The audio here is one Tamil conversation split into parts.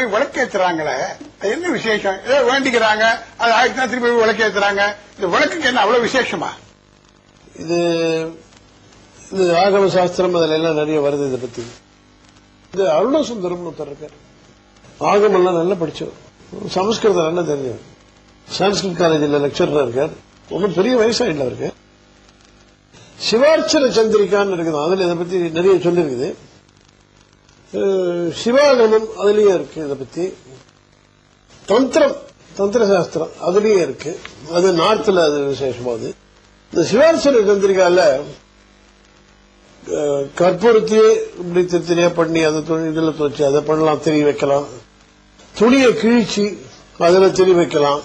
போய் விளக்கேத்துறாங்களே? என்ன விசேஷம்? ஏதோ வேண்டிக்கிறாங்க. அது ஆயிரத்தி திருப்பி போய் விளக்கேத்துறாங்க. இந்த விளக்குக்கு என்ன அவ்வளவு விசேஷமா? இது இது ஆகம சாஸ்திரம் அதுல எல்லாம் நிறைய வருது இதை பத்தி. இது அருணசுந்தரம் ஒருத்தர் இருக்கார். ஆகமம் எல்லாம் நல்லா படிச்சவர். சமஸ்கிருதம் நல்லா தெரிஞ்சவர். சான்ஸ்கிரிட் காலேஜில் லெக்சரர் இருக்கார். ஒன்றும் பெரிய வயசாயிடல இருக்கு சிவார்ச்சன சந்திரிகான்னு இருக்குது. அதுல இதை பத்தி நிறைய சொல்லிருக்குது சிவாகமம் அதுலயும் இருக்கு இதை பத்தி. தந்திரம் தந்திர சாஸ்திரம் அதுலயும் இருக்கு. அது நார்த்தில் அது விசேஷமாவது இந்த சிவாசன சந்திரிகால அஹ், கற்பூரத்தையே இப்படி திருத்தனியா பண்ணி அதை துணி துவச்சி அதை பண்ணலாம் திரி வைக்கலாம். துணியை கிழிச்சு அதில் திரி வைக்கலாம்.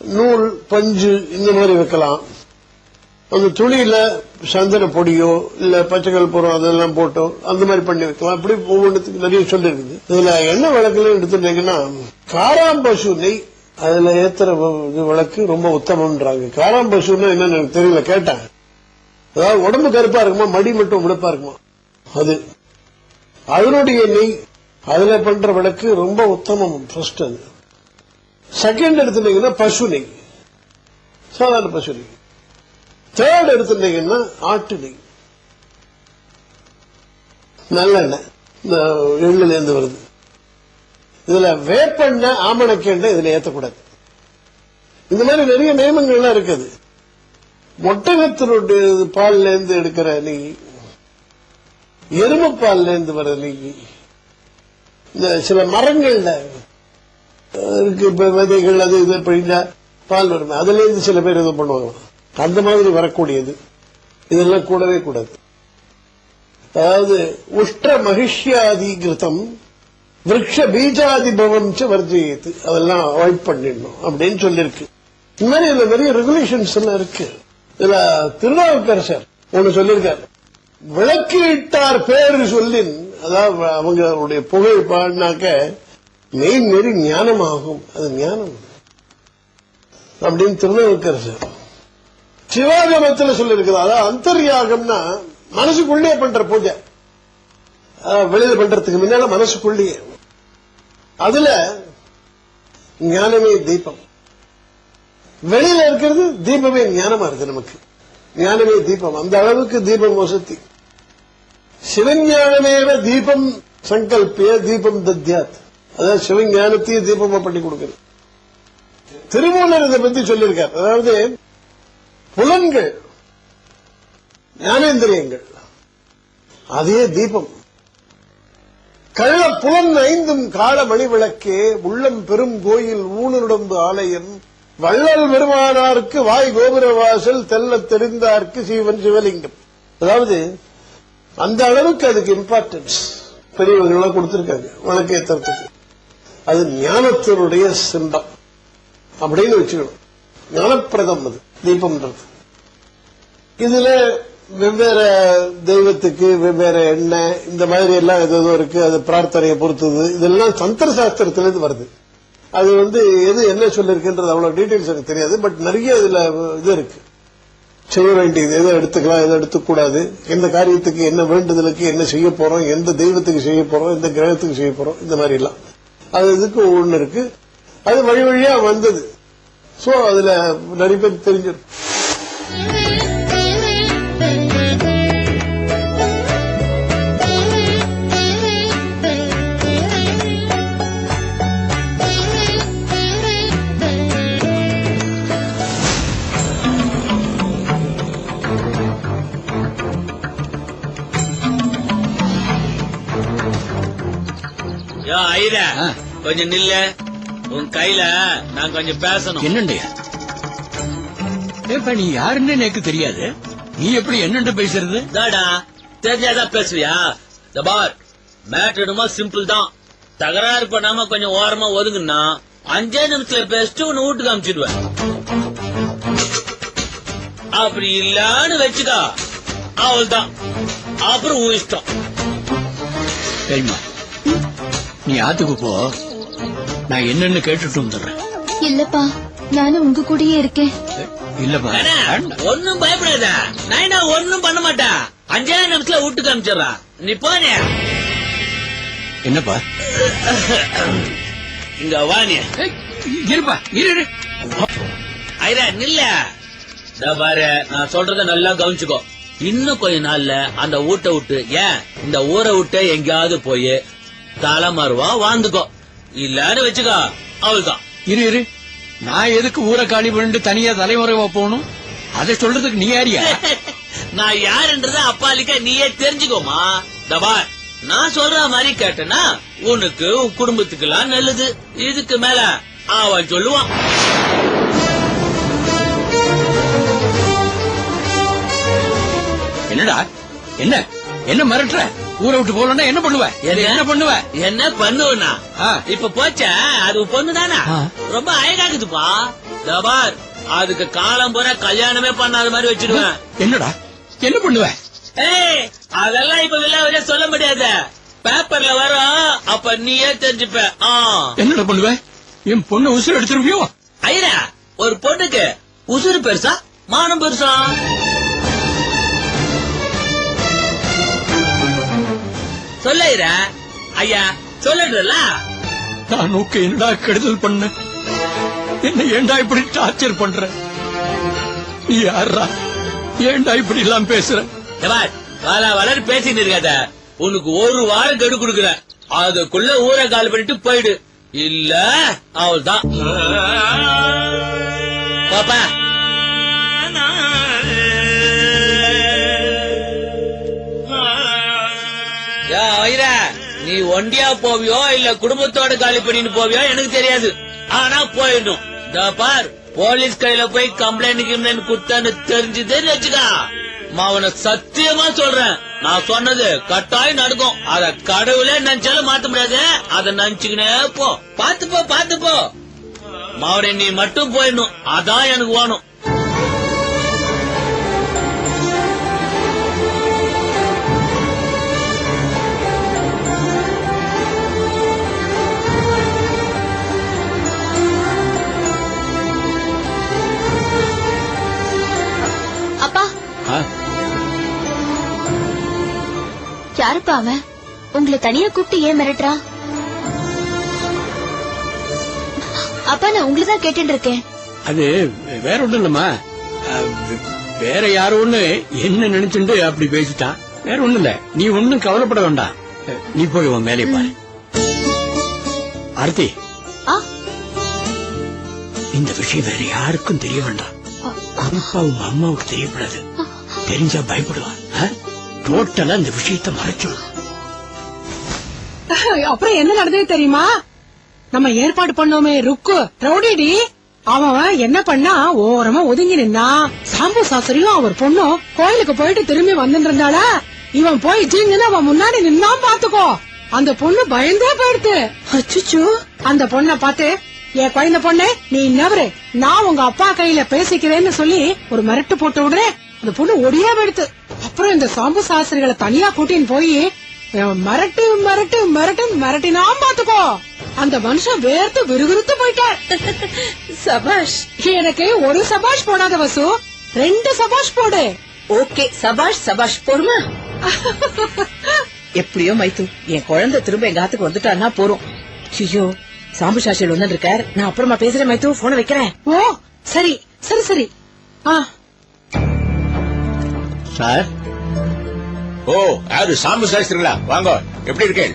நூல் பஞ்சு இந்த மாதிரி வைக்கலாம். அந்த துணியில சந்தன பொடியோ இல்ல பச்சைக்கல் புறம் அதெல்லாம் போட்டோ அந்த மாதிரி பண்ணி வைக்கலாம் அப்படி ஒவ்வொன்றுத்துக்கு நிறைய சொல்லிருக்குது இதுல என்ன விளக்குல எடுத்துட்டீங்கன்னா காராம்பசு நெய் அதுல ஏத்துற இது விளக்கு ரொம்ப உத்தமம்ன்றாங்க. காராம்பசுன்னா என்னன்னு எனக்கு தெரியல கேட்டேன். அதாவது உடம்பு கருப்பா இருக்குமா மடி மட்டும் விடுப்பா இருக்குமா? அது. அதனுடைய நெய் அதுல பண்ற விளக்கு ரொம்ப உத்தமம் ஃபர்ஸ்ட் அது. செகண்ட் எடுத்துட்டீங்கன்னா பசு நெய் சாதாரண பசு நெய் தேர்ட் எடுத்துட்டீங்கன்னா ஆட்டு நெய் நல்லெண்ணெய். இந்த எள்ளுல இருந்து வருது. இதுல வேப்பெண்ணெய் ஆமணக்கெண்ணெய் இதுல ஏத்தக்கூடாது. இந்த மாதிரி நிறைய நியமங்கள்லாம் இருக்குது. ஒட்டகத்தினுடைய பால்ல இருந்து எடுக்கிற நெய் எருமை பால்ல இருந்து வர நெய் இந்த சில மரங்கள்ல இருக்கு விதைகள் அது இது பிழிஞ்சா பால் வரும் அதுல இருந்து சில பேர் இது பண்ணுவாங்க. அந்த மாதிரி வரக்கூடியது. இதெல்லாம் கூடவே கூடாது. அதாவது உஷ்ட மகிஷ்யாதிகிருத்தம் விரக்ஷ பீஜாதிபவம் வர்ஜயத்து. அதெல்லாம் அவாய்ட் பண்ணிடணும் அப்படின்னு சொல்லியிருக்கு இந்த மாதிரி இதுல நிறைய ரெகுலேஷன்ஸ் எல்லாம் இருக்கு. இதுல திருநாவுக்கரசர் ஒண்ணு சொல்லியிருக்காரு. விளக்கு இட்டார் பேரு சொல்லின் அதாவது அவங்களுடைய புகழ் பாடினாக்க மெய் நெறி ஞானமாகும். அது ஞானம். அப்படின்னு திருநாவுக்கரசர் சிவாகமத்துல சொல்லியிருக்குது. அதாவது அந்தர்யாகம்னா மனசுக்குள்ளே பண்ற பூஜை. அதாவது வெளியில பண்றதுக்கு முன்னால மனசுக்குள்ளேயே. அதுல ஞானமே தீபம். வெளியில இருக்கிறது தீபமே ஞானமா இருக்கு நமக்கு. ஞானமே தீபம். அந்த அளவுக்கு தீபம் வசதி. சிவஞானமேவ தீபம் சங்கல்பிய தீபம் தத்யாத். அதாவது சிவஞானத்தையே தீபமா பண்ணி கொடுக்கிறது திருமூலர் இதை பத்தி சொல்லியிருக்கார். அதாவது புலன்கள் ஞானேந்திரியங்கள். அதே தீபம். கள்ள புலன் ஐந்தும் கால மணி விளக்கே உள்ளம் பெரும் கோயில் ஊனுடம்பு ஆலயம். வள்ளல் பெருமானாருக்கு வாய் கோபுர வாசல் தெரிந்தார்க்கு சீவன் சிவலிங்கம். அதாவது அந்த அளவுக்கு அதுக்கு இம்பார்ட்டன்ஸ் பெரியவர்கள்லாம் கொடுத்திருக்காங்க விளக்கேத்துறதுக்கு அது ஞானத்தினுடைய சிம்பம் அப்படின்னு வச்சுக்கணும். ஞானப்பிரதம் அது. தீபம்ன்றது இதுல வெவ்வேறு தெய்வத்துக்கு வெவ்வேறு எண்ணெய் இந்த மாதிரி எல்லாம் ஏதோ ஏதோ இருக்கு அது பிரார்த்தனையை பொறுத்தது. இதெல்லாம் தந்திர சாஸ்திரத்திலிருந்து வருது. அது வந்து எது என்ன சொல்லிருக்குன்றது அவ்வளவு டீட்டெயில்ஸ் எனக்கு தெரியாது பட் நிறைய இதுல இது இருக்கு. செய்ய வேண்டியது எதை எடுத்துக்கலாம் எதை எடுத்துக்கூடாது எந்த காரியத்துக்கு என்ன வேண்டுதலுக்கு என்ன செய்ய போறோம் எந்த தெய்வத்துக்கு செய்ய போறோம் எந்த கிரகத்துக்கு செய்ய போறோம் இந்த மாதிரி எல்லாம். அது இதுக்கு ஒண்ணு இருக்கு. அது வழி வழியா வந்தது. சோ அதுல நிறைய பேர் தெரிஞ்சிருக்கும் யோ ஐர கொஞ்சம் நில்லு. உன் கையில நான் கொஞ்சம் பேசணும். என்னண்டு? ஏப்பா நீ யாருன்னு எனக்கு தெரியாது. நீ எப்படி என்னண்டு பேசுறது? தாடா தெரிஞ்சாதான் பேசுவியா? இந்த பார் மேட்ருமா சிம்பிள் தான். தகராறு பண்ணாம கொஞ்சம் ஓரமா ஒதுங்குனா அஞ்சே நிமிஷத்துல பேசிட்டு உன்னை வீட்டுக்கு அனுப்பிச்சிடுவேன் அப்படி இல்லன்னு வச்சுக்கா. அவள் தான் அப்புறம் உன் இஷ்டம். சரிம்மா. நீ ஆத்துக்கு போ. நான் என்னன்னு கேட்டுட்டு வந்துடுறேன். இல்லப்பா நானும் உங்க கூடயே இருக்கேன். இல்லப்பா. ஒண்ணும் பயப்படாத. நைனா ஒண்ணும் பண்ண மாட்டா அஞ்சே நிமிஷத்துல வீட்டுக்கு அனுப்பிச்சிடுறா நீ போனே. என்னப்பா? இங்க வா நீ. ஏய், இருப்பா இரு இரு. ஐரா நில்ல. பாரு நான் சொல்றத நல்லா கவனிச்சுக்கோ. இன்னும் கொஞ்ச நாள்ல அந்த ஊட்ட விட்டு ஏன் இந்த ஊரை விட்டு எங்கேயாவது போய் தலைமறுவா வாழ்ந்துக்கோ. இல்லன்னு வச்சுக்கோ அவள்தான். இரு இரு. நான் எதுக்கு ஊரை காலி பண்ணிட்டு தனியா தலைமுறைவா போகணும்? அதை சொல்றதுக்கு நீ யாரியா? நான் யாருன்றத அப்பாலிக்க நீயே தெரிஞ்சுக்கோமா? தபார் நான் சொல்ற மாதிரி கேட்டனா உனக்கு உன் குடும்பத்துக்கெல்லாம் நல்லது. இதுக்கு மேல அவன் சொல்லுவான். என்னடா? என்ன? என்ன மிரட்டுற? ஊரை விட்டு போகலன்னா என்ன பண்ணுவ? என்ன? பண்ணுவ? என்ன பண்ணுவனா. இப்ப போச்சா? அது பொண்ணுதானா? ஆ. ரொம்ப அழகாக்குதுப்பா. தபார் அதுக்கு காலம் பூரா கல்யாணமே பண்ணாத மாதிரி வச்சிடுவேன் என்னடா? என்ன பண்ணுவ? ஏய் அதெல்லாம் இப்ப வர சொல்ல முடியாது. பேப்பர்ல வரும். அப்ப நீயே தெரிஞ்சுப்ப. என்னடா பண்ணுவ? என் பொண்ணு உசுறு எடுத்துருவியோ ஐயா ஒரு பொண்ணுக்கு உசுறு பெருசா மானம் பெருசா? சொல்ல ஐயா சொல்லிடுறல நான் உனக்கு என்னடா கெடுதல் பண்ண? என்ன ஏன்டா இப்படி டார்ச்சர் பண்ற? நீ யாரா ஏன்டா இப்படி எல்லாம் பேசுற வள வளர் பேசிட்டு இருக்காத. உனக்கு ஒரு வாரம் கெடு கொடுக்குறேன் அதுக்குள்ள ஊரை கால் பண்ணிட்டு போயிடு. இல்ல அவள்தான். பாப்பா நீ ஒண்டியா போவியோ இல்ல குடும்பத்தோட காலி பண்ணிட்டு போவியோ எனக்கு தெரியாது. ஆனா போயிடணும். பார் போலீஸ் கையில போய் கம்ப்ளைண்ட் கிம்ப்ளைண்ட் குத்தான்னு தெரிஞ்சுதே வச்சுக்கா. அவனை சத்தியமா சொல்றேன். நான் சொன்னது கட்டாயம் நடக்கும். அத கடவுளே நினைச்சாலும் மாத்த முடியாது. அத நினைச்சுக்கினே போ. பாத்துப்போ பாத்துப்போ மாவனை நீ மட்டும் போயிடணும். அதான் எனக்கு வேணும். யாருப்பா அவன்? உங்களை தனியா கூப்பிட்டு ஏன் மிரட்டுறா? அப்பா நான் உங்களை தான் கேட்டுட்டு இருக்கேன். அது வேற ஒண்ணும் இல்லம்மா. வேற யாரோ ஒண்ணு என்ன நினைச்சுட்டு அப்படி பேசிட்டான். வேற ஒண்ணும் இல்ல. நீ ஒண்ணும் கவலைப்பட வேண்டாம். நீ போய் உன் வேலையை பாரு. ஆர்த்தி. இந்த விஷயம் வேற யாருக்கும் தெரிய வேண்டாம். குறிப்பா உங்க அம்மாவுக்கு தெரியக்கூடாது. தெரிஞ்சா பயப்படுவான். டோட்டலா இந்த விஷயத்தை மறைச்சிடும் அப்புறம் என்ன நடந்தது தெரியுமா? நம்ம ஏற்பாடு பண்ணோமே ருக்கு. ரவுடிடி. அவன் என்ன பண்ணா ஓரமா ஒதுங்கி நின்னா சாம்பு சாஸ்திரியும் அவர் பொண்ணும் கோயிலுக்கு போயிட்டு திரும்பி வந்துட்டு இவன் போய் ஜிங்குன்னு அவன் முன்னாடி நின்னா பாத்துக்கோ. அந்த பொண்ணு பயந்தே போயிடுது. அச்சுச்சு. அந்த பொண்ண பார்த்து என் குழந்தை பொண்ணு நீ நவரு நான் உங்க அப்பா கையில பேசிக்கிறேன்னு சொல்லி ஒரு மிரட்டு போட்ட உடனே அந்த பொண்ணு ஒடியா போயிடுது. அப்புறம் இந்த சாம்பு சாஸ்திரிகளை தனியா கூட்டின்னு போய் மிரட்டு மிரட்டு மிரட்டு மிரட்டினாம் பாத்துக்கோ அந்த மனுஷன் வேர்த்து விறுவிறுத்து போயிட்டார். சபாஷ். எனக்கு ஒரு சபாஷ் போடாத வசு ரெண்டு சபாஷ் போடு. ஓகே சபாஷ் சபாஷ் போருமா எப்படியோ மைத்து என் குழந்தை திரும்ப எங்க ஆத்துக்கு வந்துட்டான்னா போறோம். ஐயோ சாம்பு சாஷியில் வந்து இருக்கார். நான் அப்புறமா பேசுறேன் மைத்து போன வைக்கிறேன். ஓ சரி சரி சரி. ஆ. சார்? ஓ யாரு? சாம்பு சாஸ்திரிகளா வாங்க எப்படி இருக்கேன்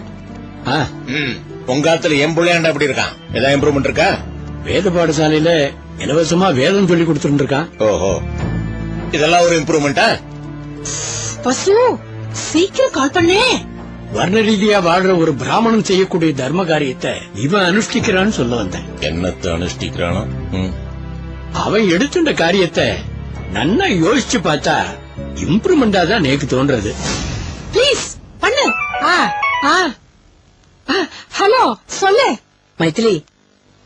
ஆ, ம் உங்க ஆத்துல என் பிள்ளையாண்டா எப்படி இருக்கான்? ஏதாவது இம்ப்ரூவ்மெண்ட் இருக்கா? வேத பாடசாலையில இலவசமா வேதம் சொல்லி கொடுத்துட்டு இருக்கான் ஓஹோ. இதெல்லாம் ஒரு இம்ப்ரூவ்மெண்டா வசு சீக்கிரம் கால் பண்ணே. வர்ண ரீதியா வாழ்ற ஒரு பிராமணன் செய்யக்கூடிய தர்ம காரியத்தை இவன் அனுஷ்டிக்கிறான்னு சொல்ல வந்தேன். என்னத்தை அனுஷ்டிக்கிறானோ? ம். அவன் எடுத்துட்ட காரியத்தை நன்னா யோசிச்சு பார்த்தா இம்ப்ரூவ்மெண்டா தான் நேக்கு தோன்றது. ப்ளீஸ் பண்ணு. ஆ ஆ. ஆ, ஹலோ சொல்லு. மைத்திலி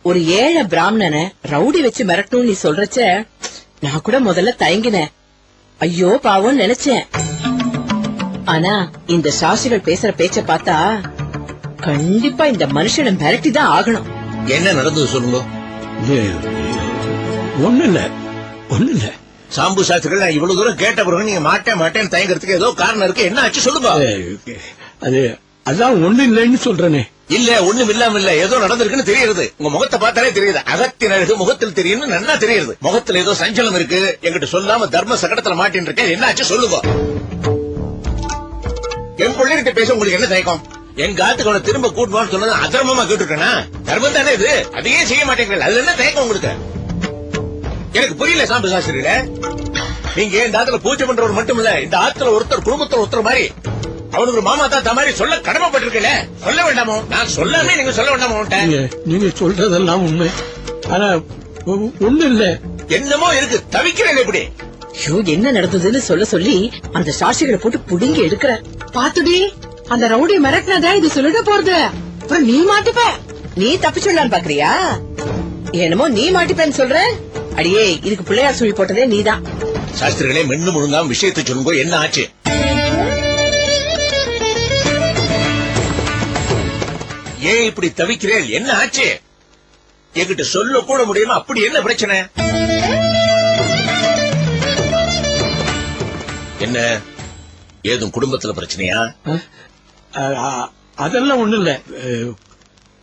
ஒரு ஏழை பிராமணனை ரவுடி வச்சு மிரட்டணும் நீ சொல்றச்ச நான் கூட முதல்ல தயங்கினேன். ஐயோ பாவம் நினைச்சேன். ஆனா இந்த சாஸ்திரிகள் பேசுற பேச்ச பார்த்தா கண்டிப்பா இந்த மனுஷனை மிரட்டி தான் ஆகணும். என்ன நடந்தது சொல்லுங்க? ஒண்ணு இல்ல ஒண்ணு இல்ல சாம்பு சாஸ்திரிகள் நான் இவ்வளவு தூரம் கேட்ட பிறகு நீங்க மாட்டேன் மாட்டேன்னு தயங்குறதுக்கு ஏதோ காரணம் இருக்கு. என்ன ஆச்சு சொல்லுங்க அது அதான் ஒண்ணு இல்லைன்னு சொல்றேனே. இல்ல ஒண்ணும் இல்லாம இல்ல. ஏதோ நடந்திருக்குன்னு தெரியுது. உங்க முகத்தை பார்த்தாலே தெரியுது. அகத்தின் அழகு முகத்தில் தெரியும்னு நல்லா தெரியுது. முகத்துல ஏதோ சஞ்சலம் இருக்கு. என்கிட்ட சொல்லாம தர்ம சங்கடத்துல மாட்டின்னு இருக்கேன். என்னாச்சு சொல்லுங்க. என் பிள்ளைகிட்ட பேச உங்களுக்கு என்ன தயக்கம்? எங்க ஆத்துக்கு அவனை திரும்ப கூட்டுவான்னு சொன்னது அதர்மமா கேட்டுட்டேனா தர்மம் தானே இது? அதையே செய்ய மாட்டேங்கிறீங்க அதுல என்ன தயக்கம் உங்களுக்கு? எனக்கு புரியல சாம்பு சாஸ்திரியில நீங்க இந்த ஆத்துல பூஜை பண்றவர் மட்டும் இல்ல இந்த ஆத்துல ஒருத்தர் குடும்பத்துல ஒருத்தர் மாதிரி அவனுக்கு ஒரு மாமா தாத்தா மாதிரி சொல்ல கடமைப்பட்டிருக்கல சொல்ல வேண்டாமோ? நான் சொல்லாமே நீங்க சொல்ல வேண்டாமோ? நீங்க சொல்றதெல்லாம் உண்மை. ஆனா ஒண்ணு இல்ல. என்னமோ இருக்கு தவிக்கிறேன் எப்படி ஐயோ என்ன நடந்ததுன்னு சொல்ல சொல்லி அந்த சாட்சிகளை போட்டு புடுங்கி எடுக்கிற. பாத்துடி அந்த ரவுடி மிரட்டினத இது சொல்லிட போறது. அப்புறம் நீ மாட்டிப்ப. நீ தப்பிச்சுடலான்னு பாக்குறியா? என்னமோ நீ மாட்டிப்பேன்னு சொல்ற. அடியே இதுக்கு பிள்ளையார் சுழி போட்டதே நீதான். சாஸ்திரிகளே மென்னு முழுங்காம விஷயத்தை சொல்லுங்க என்ன ஆச்சு? ஏன் இப்படி தவிக்கிறேன்? என்ன ஆச்சு? என்கிட்ட சொல்ல கூட முடியுமா அப்படி என்ன பிரச்சனை? என்ன? ஏதும் குடும்பத்துல பிரச்சனையா? அ- அ- அதெல்லாம் ஒண்ணு இல்ல. அஹ்,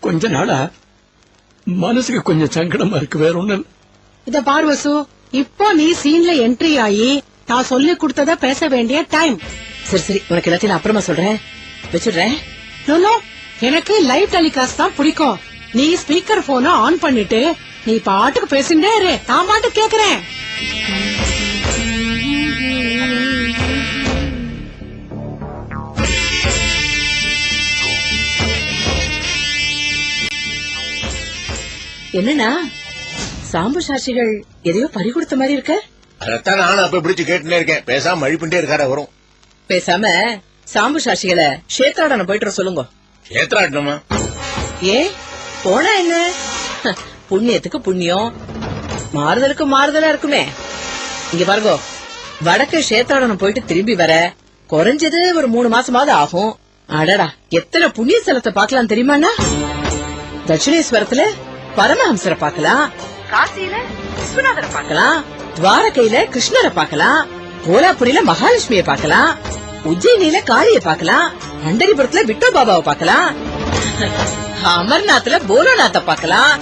கொஞ்ச நாளா மனசுக்கு கொஞ்சம் சங்கடமா இருக்கு வேற ஒண்ணு இல்ல. இத பார் வசு இப்போ நீ சீன்ல என்ட்ரி ஆகி நான் சொல்லி கொடுத்தத பேச வேண்டிய டைம் சரி சரி உனக்கு எல்லாத்தையும் அப்புறமா சொல்றேன். வச்சுடுறேன். நோ எனக்கு லைவ் டெலிகாஸ்ட் தான் பிடிக்கும். நீ ஸ்பீக்கர் போன ஆன் பண்ணிட்டு நீ பாட்டுக்கு பேசிட்டே இரு. நான் பாட்டு கேக்குறேன். என்னன்னா சாம்பு சாட்சிகள் எதையோ பறி கொடுத்த மாதிரி இருக்க? அதைத்தான் நானும் அப்ப பிடிச்சு கேட்டுனே இருக்கேன். பேசாம அழிப்பிண்டே இருக்காரா வரும் பேசாம சாம்பு சாட்சிகளை கஷேத்ராடன போயிட்டு சொல்லுங்க. ஏத்தராட்டணுமா ஏ போனா என்ன? புண்ணியத்துக்கு புண்ணியம். மாறுதலுக்கு மாறுதலா இருக்குமே. இங்க பாருங்க. வடக்கு கஷேத்ராடனம் போயிட்டு திரும்பி வர குறைஞ்சது ஒரு மூணு மாசமாவது ஆகும். அடடா எத்தனை புண்ணிய ஸ்தலத்தை பார்க்கலாம் தெரியுமாண்ணா? தட்சிணேஸ்வரத்துல பரமஹம்சரை பார்க்கலாம். காசியில விஸ்வநாதரை பார்க்கலாம். துவாரகையில கிருஷ்ணரை பார்க்கலாம். கோலாபுரியில மகாலட்சுமிய பார்க்கலாம். உஜ்ஜயினில காளிய பார்க்கலாம். பண்டரிபுரத்துல விட்டோ பாபாவை பார்க்கலாம். அமர்நாத்ல போலோநாத்த பார்க்கலாம்.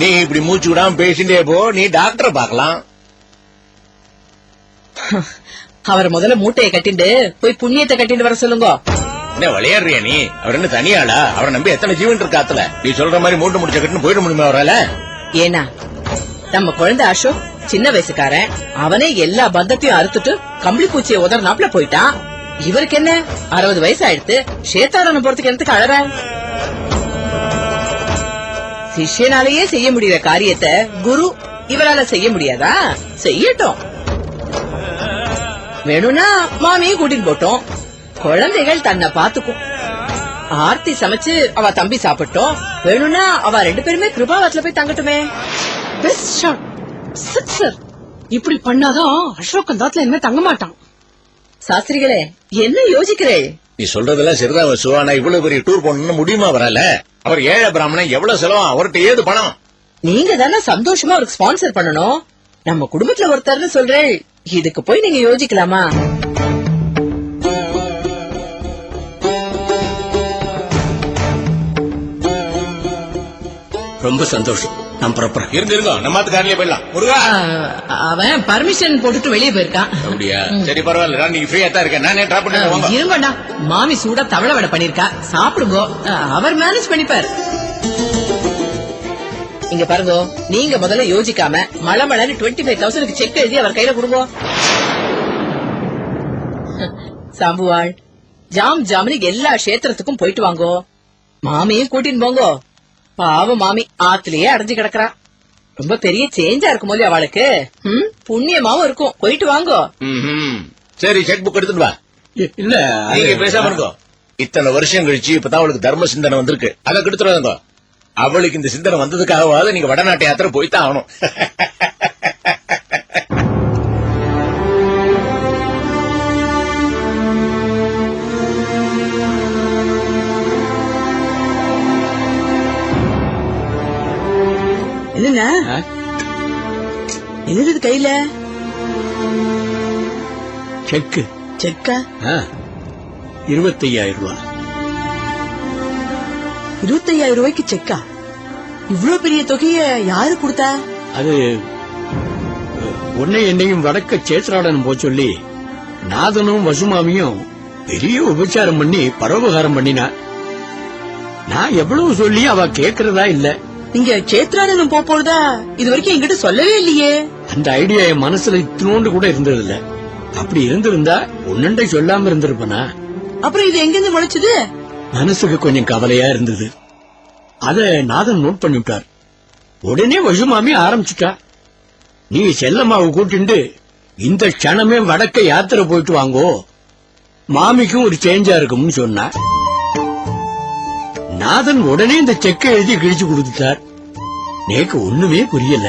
நீ இப்படி மூச்சு விடாம பேசிட்டே போ. நீ டாக்டரை பார்க்கலாம். அவர் முதல்ல மூட்டையை கட்டிண்டு போய் புண்ணியத்தை கட்டிட்டு வர சொல்லுங்க. என்ன விளையாடுறியா நீ? அவர் என்ன தனியாளா? அவரை நம்பி எத்தனை ஜீவன் இருக்கு ஆத்துல நீ சொல்ற மாதிரி மூட்டை முடிச்ச கட்டுன்னு போயிட முடியுமா அவரால? ஏனா நம்ம குழந்தை அசோக் சின்ன வயசுக்காரன். அவனே எல்லா பந்தத்தையும் அறுத்துட்டு கம்பளி பூச்சியை உதறனாப்ல போயிட்டான். இவருக்கு என்ன? அறுபது வயசு ஆயிடுத்து சேத்தாடனம் போறதுக்கு என்னத்துக்கு அழற? சிஷ்யனாலேயே செய்ய முடியற காரியத்தை குரு இவரால செய்ய முடியாதா? செய்யட்டும். வேணும்னா மாமியும் கூட்டிட்டு போட்டோம் குழந்தைகள் தன்னை பாத்துக்கும் ஆர்த்தி சமைச்சு அவ தம்பி சாப்பிட்டோம். வேணும்னா அவ ரெண்டு பேருமே கிருபாவத்துல போய் தங்கட்டுமே. பெஸ்ட் ஷாட் சிக்ஸர் இப்படி பண்ணாதான் அசோக் அந்த இடத்துல என்ன தங்க மாட்டான். சாஸ்திரிகளே என்ன யோசிக்கிறேள் நீ சொல்றதெல்லாம் சரிதான் வசு. ஆனா இவ்வளவு பெரிய டூர் போகணும்னு முடியுமா அவரால? அவர் ஏழை பிராமணன் எவ்வளவு செலவா அவர்கிட்ட ஏது பணம்? நீங்க தானே சந்தோஷமா அவருக்கு ஸ்பான்சர் பண்ணணும். நம்ம குடும்பத்துல ஒருத்தர்னு சொல்றேள் இதுக்கு போய் நீங்க யோசிக்கலாமா? ரொம்ப சந்தோஷம். நான் புறப்புறேன் இருந்து இருங்க நம்ம காரிலே போயிடலாம். முருகா! அவன் பர்மிஷன் போட்டுட்டு வெளியே போயிருக்கான். அப்படியா? சரி பரவாயில்ல. நான் நீங்க ஃப்ரீயா தான் இருக்கேன். நானே டிராப் பண்ணிட்டு வாங்க இருங்கண்ணா மாமி சூடா தவளை வடை பண்ணிருக்கா. சாப்பிடுங்க. அவர் மேனேஜ் பண்ணிப்பார். இங்க பாருங்க நீங்க முதல்ல யோசிக்காம மழை மழைன்னு டுவெண்ட்டி ஃபைவ் தௌசண்ட்க்கு செக் எழுதி அவர் கையில கொடுங்க. சாம்புவாள் ஜாம் ஜாம்னு எல்லா கஷேத்திரத்துக்கும் போயிட்டு வாங்கோ. மாமியும் கூட்டின்னு போங்கோ. பாவம் மாமி ஆத்துலயே அடைஞ்சு கிடக்குறா. ரொம்ப பெரிய சேஞ்சா இருக்கும் போது அவளுக்கு. ம், புண்ணியமாவும் இருக்கும். போயிட்டு வாங்கோ. ம்ஹும். சரி செக் புக் எடுத்துட்டு வா. இல்ல நீங்க பேசாம இருக்கோ இத்தனை வருஷம் கழிச்சு இப்பதான் அவளுக்கு தர்ம சிந்தனை வந்திருக்கு. அதை கெடுத்துருவாங்க அவளுக்கு இந்த சிந்தனை வந்ததுக்காகவாவது நீங்க வடநாட்டு யாத்திரை போய்தான் ஆகணும். என்னண்ணா ஆ? என்னது கையில? செக்கு. செக்கா? இருபத்தையாயிரம் ரூபாய் இருபத்தையாயிரம் ரூபாய்க்கு செக்கா? இவ்ளோ பெரிய தொகைய யாரு கொடுத்தா? அது உன்னை என்னையும் வடக்க சேத்ராடனும் போக சொல்லி நாதனும் வசுமாமியும் பெரிய உபச்சாரம் பண்ணி பரோபகாரம் பண்ணினா நான் எவ்வளவு சொல்லி அவ கேக்குறதா இல்ல. நீங்க சேத்ராடனம் போப் போறதா இது வரைக்கும் என்கிட்ட சொல்லவே இல்லையே. அந்த ஐடியா என் மனசுல இத்தினோண்டு கூட இருந்தது இல்ல அப்படி இருந்திருந்தா உன்னண்டை சொல்லாம இருந்திருப்பனா? அப்புறம் இது எங்கிருந்து முளைச்சது? மனசுக்கு கொஞ்சம் கவலையா இருந்தது. அத நாதன் நோட் பண்ணிவிட்டார் உடனே வசுமாமி ஆரம்பிச்சுட்டா. நீ செல்லம்மாவை கூட்டிண்டு இந்த க்ஷணமே வடக்க யாத்திரை போயிட்டு வாங்கோ. மாமிக்கும் ஒரு சேஞ்சா இருக்கும்னு சொன்னா. நாதன் உடனே இந்த செக்கை எழுதி கிழிச்சு கொடுத்துட்டார். நேக்கு ஒண்ணுமே புரியல.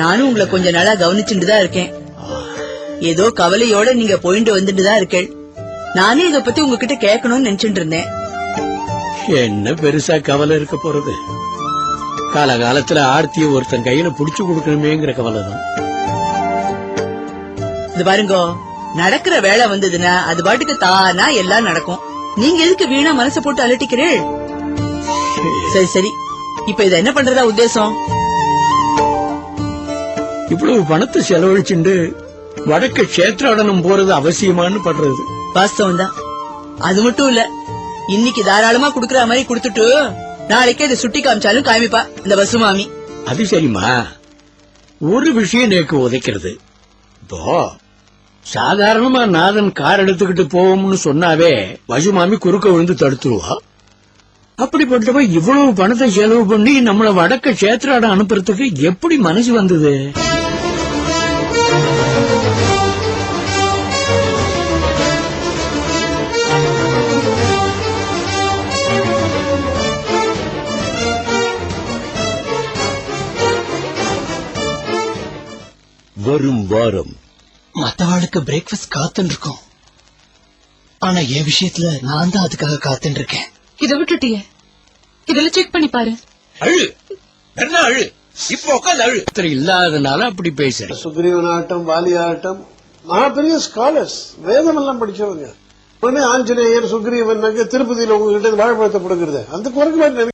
நானும் உங்களை கொஞ்ச நாளா கவனிச்சுட்டு தான் இருக்கேன். ஏதோ கவலையோட நீங்க போயிட்டு வந்துட்டு தான் இருக்கேன் நானே இத பத்தி உங்ககிட்ட கேட்கணும்னு நினைச்சிட்டு இருந்தேன். என்ன பெருசா கவலை இருக்க போறது? காலகாலத்துல ஆர்த்திய ஒருத்தன் கையில புடிச்சு கொடுக்கணுமேங்கிற கவலை தான் இது பாருங்க நடக்கிற வேலை வந்ததுன்னா அது பாட்டுக்கு தானா எல்லாம் நடக்கும். நீங்க எதுக்கு வீணா மனசை போட்டு அலட்டிக்கிறீள் சரி சரி. இப்ப இத என்ன பண்றதா உத்தேசம்? இவ்வளவு பணத்தை செலவழிச்சுண்டு வடக்கு கஷேத்திராடனம் போறது அவசியமான்னு படுறது வாஸ்தவம் தான் அது மட்டும் இல்ல இன்னைக்கு தாராளமா குடுக்கற மாதிரி குடுத்துட்டு நாளைக்கே இதை சுட்டி காமிச்சாலும் காமிப்பா இந்த வசுமாமி. அது சரிம்மா. ஒரு விஷயம் நேக்கு உதைக்கிறது. இப்போ சாதாரணமா நாதன் கார் எடுத்துக்கிட்டு போவோம்னு சொன்னாவே வசுமாமி குறுக்க விழுந்து தடுத்துருவா. அப்படிப்பட்டவ இவ்வளவு பணத்தை செலவு பண்ணி நம்மள வடக்க கஷேத்திராடம் அனுப்புறதுக்கு எப்படி மனசு வந்தது? வரும் வாரம் மத்தவாளுக்கு பிரேக்ஃபாஸ்ட் காத்துன்னு இருக்கோம் ஆனா என் விஷயத்துல நான் தான் அதுக்காக காத்துன்னு இருக்கேன் இத விட்டுட்டியே. இதெல்லாம் செக் பண்ணி பாரு. அழு. என்ன அழு. இப்ப உட்காந்து அழு. ஒருத்தர் இல்லாதனால அப்படி பேசுறேன் சுக்ரீவனாகட்டும் வாலியாகட்டும் மகா பெரிய ஸ்காலர்ஸ் வேதம் எல்லாம் படிச்சவங்க. உடனே ஆஞ்சநேயர் சுக்ரீவன் திருப்பதியில உங்ககிட்ட வாழைப்பழத்தை கொடுக்கறது அந்த குறைக்கு